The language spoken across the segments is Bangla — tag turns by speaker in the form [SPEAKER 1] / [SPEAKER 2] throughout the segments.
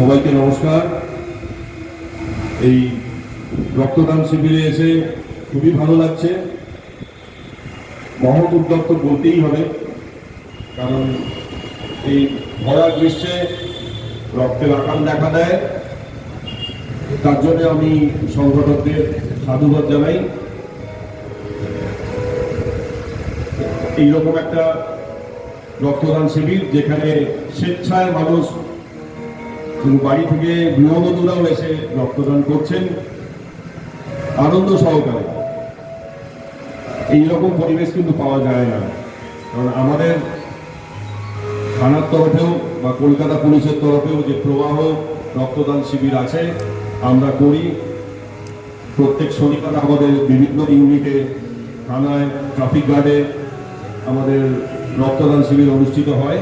[SPEAKER 1] সবাইকে নমস্কার। এই রক্তদান শিবিরে এসে খুবই ভালো লাগছে। মহৎ উদ্যোগ তো বলতেই হবে, কারণ এই ভরা গ্রীষ্মে রক্তের আকাম দেখা দেয়। তার জন্য আমি সংগঠকদের সাধুবাদ জানাই। এইরকম একটা রক্তদান শিবির যেখানে স্বেচ্ছায় মানুষ শুধু বাড়ি থেকে গৃহবধূরাও এসে রক্তদান করছেন। আনন্দ সহকারে। এইরকম পরিবেশ কিন্তু পাওয়া যায় না। কারণ আমাদের থানার তরফেও বা কলকাতা পুলিশের তরফেও যে প্রবাহ, রক্তদান শিবির আছে, আমরা করি। প্রত্যেক শনিবার আমাদের বিভিন্ন ইউনিটে, থানায়, ট্রাফিক গার্ডে আমাদের রক্তদান শিবির অনুষ্ঠিত হয়।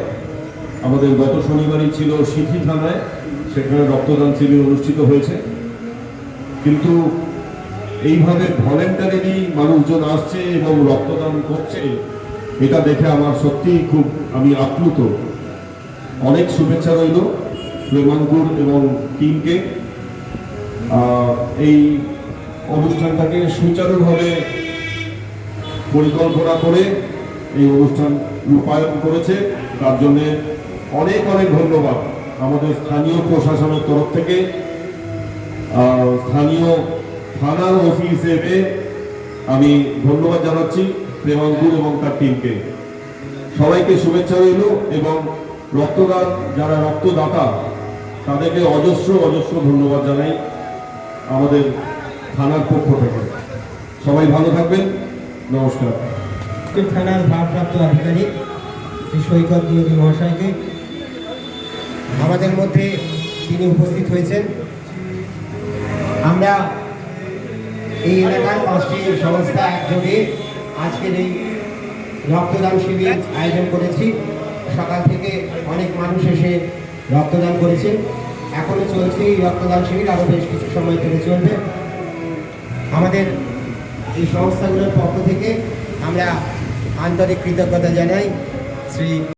[SPEAKER 1] আমাদের গত শনিবারই ছিল সিথি থানায়, সেখানে রক্তদান শিবির অনুষ্ঠিত হয়েছে। কিন্তু এইভাবে ভলেন্টারিলি মানুষজন আসছে এবং রক্তদান করছে, এটা দেখে আমার সত্যিই খুব আমি আপ্লুত। অনেক শুভেচ্ছা রইল প্রেমাঙ্কুর এবং টিমকে এই অনুষ্ঠানটাকে সুচারুভাবে পরিকল্পনা করে এই অনুষ্ঠান রূপায়ণ করেছে, তার জন্য অনেক অনেক ধন্যবাদ আমাদের স্থানীয় প্রশাসনের তরফ থেকে। স্থানীয় থানার ওসি হিসেবে আমি ধন্যবাদ জানাচ্ছি প্রেমাঙ্কুর এবং তার টিমকে সবাইকে শুভেচ্ছা রইল এবং রক্তদান, যারা রক্তদাতা, তাদেরকে অজস্র অজস্র ধন্যবাদ জানাই আমাদের থানার পক্ষ থেকে। সবাই ভালো থাকবেন। নমস্কার।
[SPEAKER 2] থানার ভারপ্রাপ্ত আধিকারিক শ্রী সৈকত মহাশয়কে আমাদের মধ্যে তিনি উপস্থিত হয়েছেন। আমরা এই এলাকার পাঁচটি সংস্থা একযোগে আজকের এই রক্তদান শিবির আয়োজন করেছি। সকাল থেকে অনেক মানুষ এসে রক্তদান করেছে এখনও চলছে এই রক্তদান শিবির, আরও বেশ কিছু সময় ধরে চলবে। আমাদের এই সংস্থাগুলোর পক্ষ থেকে আমরা আন্তরিক কৃতজ্ঞতা জানাই। শ্রী